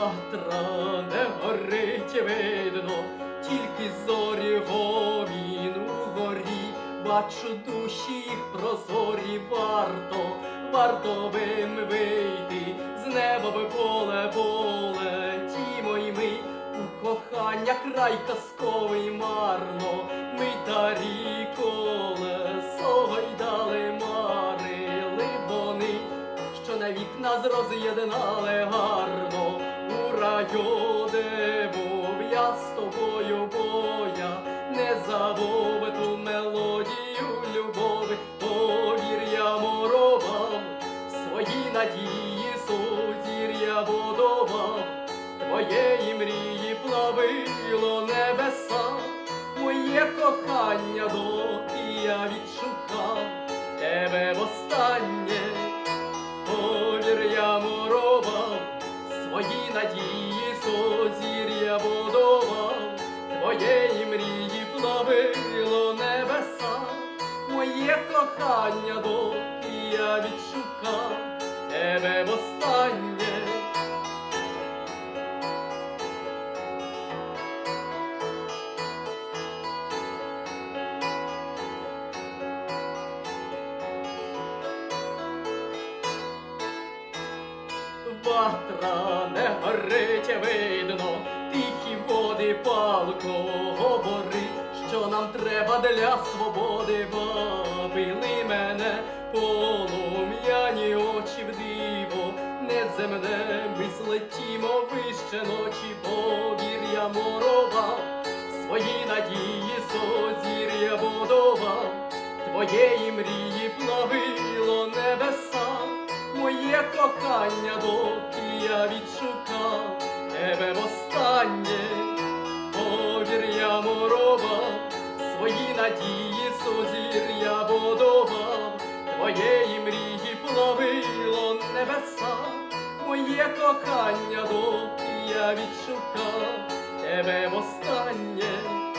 Ватра не горить видно, тільки зорі гомін у горі, бачу душі їх прозорі, варто, варто вим вийти, з неба би поле полетімо й ми, у кохання край казковий марно, ми тарі колесо гойдали, марили вони. Що на вікна роз'єднали гарно де був я з тобою, боя, не забув ту мелодію любові, повір я мурував, свої надії сузір'я будував, твоєї мрії плавило небеса, моє кохання доки я відшукав. Тебе востаннє. Надії сузір'я будував, твоєї мрії плавило небеса, моє кохання доки я відшукав Ватра не горить видно, тихі води палко говори, що нам треба для свободи, бабили мене полум'яні очі в диво, неземне ми злетімо вище ночі, повір я мурував, свої надії созір'я будував, твоєї мрії плавило небеса моє кохання, доки я відшукав тебе востаннє, повір я мурував, свої надії сузір'я будував, твоєї мрії плавило небеса, моє кохання, доки я відшукав тебе востаннє.